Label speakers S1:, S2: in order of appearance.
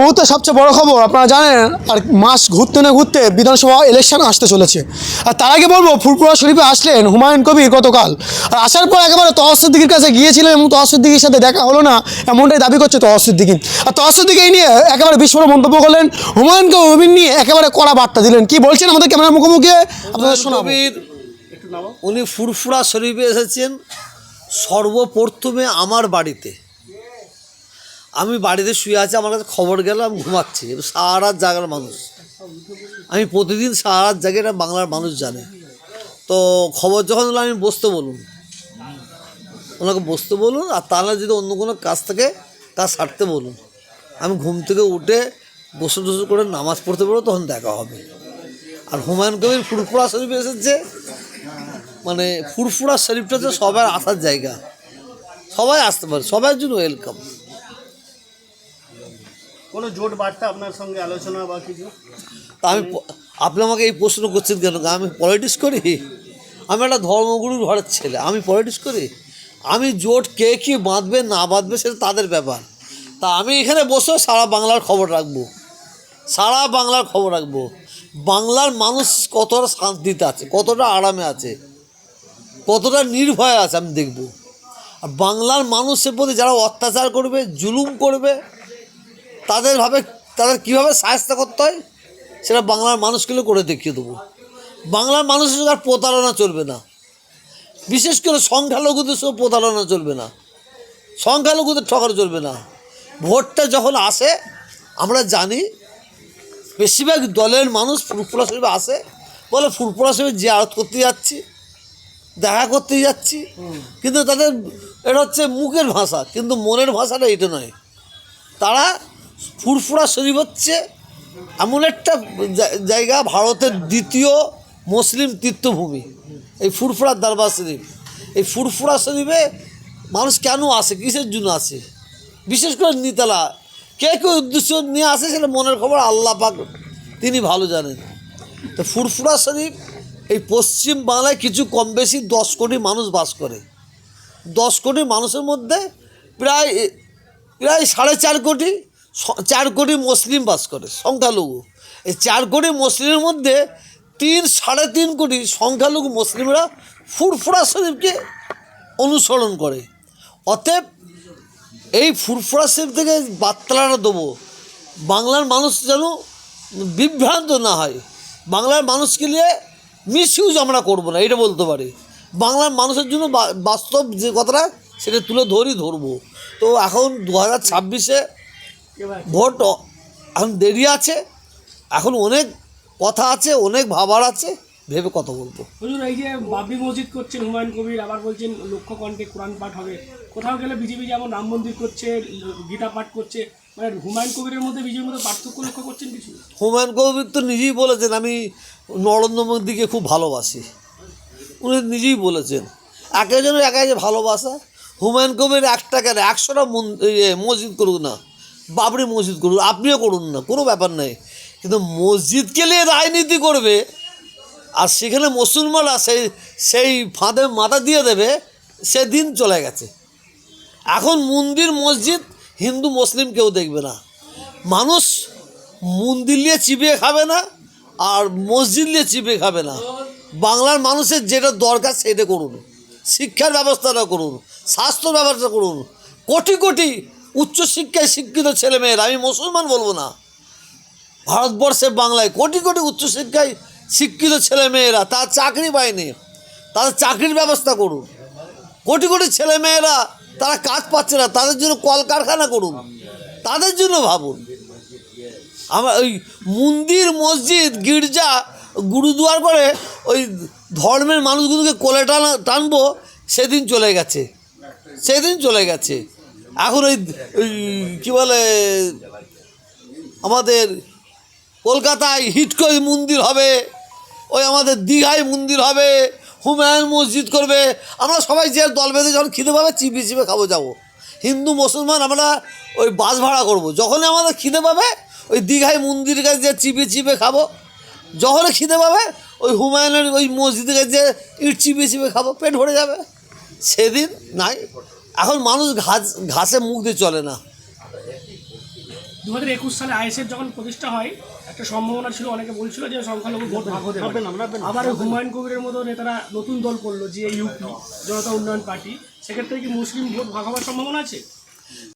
S1: মুহূর্তে সবচেয়ে বড় খবর আপনারা জানেন আর মাস ঘুরতে না ঘুরতে বিধানসভা ইলেকশন আসতে চলেছে। আর তার আগে বলব ফুরপুরা শরীফে আসলেন হুমায়ুন কবির গতকাল। আর আসার পর একেবারে তহসিদ্দিকির কাছে গিয়েছিলেন এবং তহসিদ্দিকির সাথে দেখা হলো না এমনটাই দাবি করছে তহসিদ্দিকি আর তহসিদ্দিকি এই নিয়ে একেবারে বিস্ফোরক মন্তব্য করলেন হুমায়ুন কবির নিয়ে একেবারে কড়া বার্তা দিলেন। কি বলছেন আমাদের ক্যামেরার মুখোমুখি? আপনাদের শোনাবো।
S2: উনি ফুরফুরা শরীফে এসেছেন সর্বপ্রথমে আমার বাড়িতে। আমি বাড়িতে শুয়ে আছি, আমার কাছে খবর গেল, আমি ঘুমাচ্ছি। সারা রাত জাগার মানুষ। আমি প্রতিদিন সারা রাত জাগে, এটা বাংলার মানুষ জানে। তো খবর যখন হলো, আমি বসতে বলুন। ওনাকে বসতে বলুন, আর তাহলে যদি অন্য কোনো কাজ থাকে, তা সারতে বলুন। আমি ঘুম থেকে উঠে বসে টসে করে নামাজ পড়তে পারব তখন দেখা হবে। আর হুমায়ুন কবির ফুরফুরা শরীফ এসেছে। মানে ফুরফুরা শরীফটা হচ্ছে সবার আসার জায়গা। সবাই আসতে পারে সবার জন্য ওয়েলকাম
S3: কোনো জোট বার্তা আপনার সঙ্গে আলোচনা বা কিছু?
S2: তা আমি আপনি আমাকে এই প্রশ্ন করছেন কেন? আমি পলিটিক্স করি? আমি একটা ধর্মগুরুর ঘরের ছেলে। আমি পলিটিক্স করি? আমি জোট কে কী বাঁধবে, না বাঁধবে সেটা তাদের ব্যাপার। তা আমি এখানে বসে সারা বাংলার খবর রাখব। সারা বাংলার খবর রাখব। বাংলার মানুষ কতটা শান্তিতে আছে, কতটা আরামে আছে, কতটা নির্ভয় আছে আমি দেখব। আর বাংলার মানুষের প্রতি যারা অত্যাচার করবে, জুলুম করবে তাদের ভাবে তাদের কীভাবে সাহায্য করতে হয় সেটা বাংলার মানুষগুলো করে দেখিয়ে দেবো। বাংলার মানুষের সঙ্গে আর প্রতারণা চলবে না। বিশেষ করে সংখ্যালঘুদের সঙ্গে প্রতারণা চলবে না। সংখ্যালঘুদের ঠকানো চলবে না। ভোটটা যখন আসে আমরা জানি বেশিরভাগ দলের মানুষ ফুরফুরা শরীফে আসে বলে ফুরফুরা শরীফে জিয়ারত করতে যাচ্ছি দেখা করতে যাচ্ছি। কিন্তু তাদের এটা হচ্ছে মুখের ভাষা কিন্তু মনের ভাষাটা এটা নয়। তারা ফুরফুরা শরীফ হচ্ছে এমন একটা জায়গা, ভারতের দ্বিতীয় মুসলিম তীর্থভূমি। এই ফুরফুরা দরবার শরীফ। এই ফুরফুরা শরীফে মানুষ কেন আসে? কিসের জন্য আসে? বিশেষ করে নিতালা কে কে উদ্দেশ্য নিয়ে আসে সেটা মনের খবর আল্লাহ পাক তিনি ভালো জানেন। তো ফুরফুরা শরীফ, এই পশ্চিম বাংলায় কিছু কম বেশি দশ কোটি মানুষ বাস করে। দশ কোটি মানুষের মধ্যে প্রায় প্রায় সাড়ে চার কোটি চার কোটি মুসলিম বাস করে, সংখ্যালঘু। এই চার কোটি মুসলিমের মধ্যে তিন, সাড়ে তিন কোটি সংখ্যালঘু মুসলিমরা ফুরফুরা শরীফকে অনুসরণ করে। অতএব এই ফুরফুরা শরীফ থেকে বার্তাটা দেবো। বাংলার মানুষ যেন বিভ্রান্ত না হয়। বাংলার মানুষকে নিয়ে মিস ইউজ আমরা করব না, এটা বলতে পারি। বাংলার মানুষের জন্য বাস্তব যে কথাটা, সেটা তুলে ধরি ধরবো। তো এখন দু হাজার ছাব্বিশে ভোট এখন দেরি আছে এখন অনেক কথা আছে অনেক ভাবার আছে ভেবে কথা বলব।
S4: হুজুর এই যে বাবরি মসজিদ করছেন হুমায়ুন কবির আবার বলছেন লক্ষ্য কণ্ঠে কোরআন পাঠ হবে। কোথাও গেলে বিজেপি যেমন রাম মন্দির করছে গীতা পাঠ করছে মানে হুমায়ুন কবিরের মধ্যে বিজেপির মধ্যে পার্থক্য লক্ষ্য করছেন কিছু?
S2: হুমায়ুন কবির তো নিজেই বলেছেন আমি নরেন্দ্র মোদীকে খুব ভালোবাসি। উনি নিজেই বলেছেন এক একজনের একাই যে ভালোবাসা হুমায়ুন কবির একটা কেন একশোটা মসজিদ করুক না। বাবরি মসজিদ করুন, আপনিও করুন না, কোনো ব্যাপার নেই। কিন্তু মসজিদকে নিয়ে রাজনীতি করবে, আর সেখানে মুসলমানরা সেই সেই ফাঁদে মাথা দিয়ে দেবে সে দিন চলে গেছে। এখন মন্দির, মসজিদ, হিন্দু, মুসলিম কেউ দেখবে না। মানুষ মন্দির নিয়ে চিবিয়ে খাবে না, আর মসজিদ নিয়ে চিবিয়ে খাবে না। বাংলার মানুষের যেটা দরকার সেটা করুন। শিক্ষার ব্যবস্থাটা করুন স্বাস্থ্য ব্যবস্থা করুন। কোটি কোটি উচ্চশিক্ষায় শিক্ষিত ছেলেমেয়েরা, আমি মুসলমান বলব না। ভারতবর্ষে বাংলায় কোটি কোটি উচ্চশিক্ষায় শিক্ষিত ছেলেমেয়েরা, তার চাকরি পায়নি। তাদের চাকরির ব্যবস্থা করুন। কোটি কোটি ছেলেমেয়েরা, তারা কাজ পাচ্ছে না। তাদের জন্য কলকারখানা করুন। তাদের জন্য ভাবুন। আমার ওই মন্দির, মসজিদ, গির্জা, গুরুদুয়ার করে ওই ধর্মের মানুষগুলোকে কোলে টানা, টানবো, সেদিন চলে গেছে। সেদিন চলে গেছে। এখন ওই কী বলে, আমাদের কলকাতায় হিটকই মন্দির হবে, ওই আমাদের দীঘায় মন্দির হবে, হুমায়ুন মসজিদ করবে। আমরা সবাই যে দল বেঁধে যখন খিদে পাবে, চিপে চিপে খাব, যাব। হিন্দু, মুসলমান, আমরা ওই বাস ভাড়া করব। যখনই আমাদের খিদে পাবে, ওই দীঘায় মন্দির কাছে যে চিপে চিপে খাব, যখনই খিদে পাবে, ওই হুমায়ুনের ওই মসজিদের কাছে ইট চিপে চিপে খাব, পেট ভরে যাবে। সেদিন নাই। এখন মানুষ ঘাস ঘাসে মুখ দিয়ে চলে না।
S4: দু হাজার একুশ সালে আইএসএফ যখন প্রতিষ্ঠা হয় একটা সম্ভাবনা ছিল অনেকে বলছিল যে সংখ্যালঘু ভোট ভাগ হতে পারে। আবার হুমায়ুন কবিরের মতো নেতারা নতুন দল করল যে ইউপি জনতা উন্নয়ন পার্টি। সেক্ষেত্রে কি মুসলিম ভোট ভাগ হওয়ার সম্ভাবনা আছে?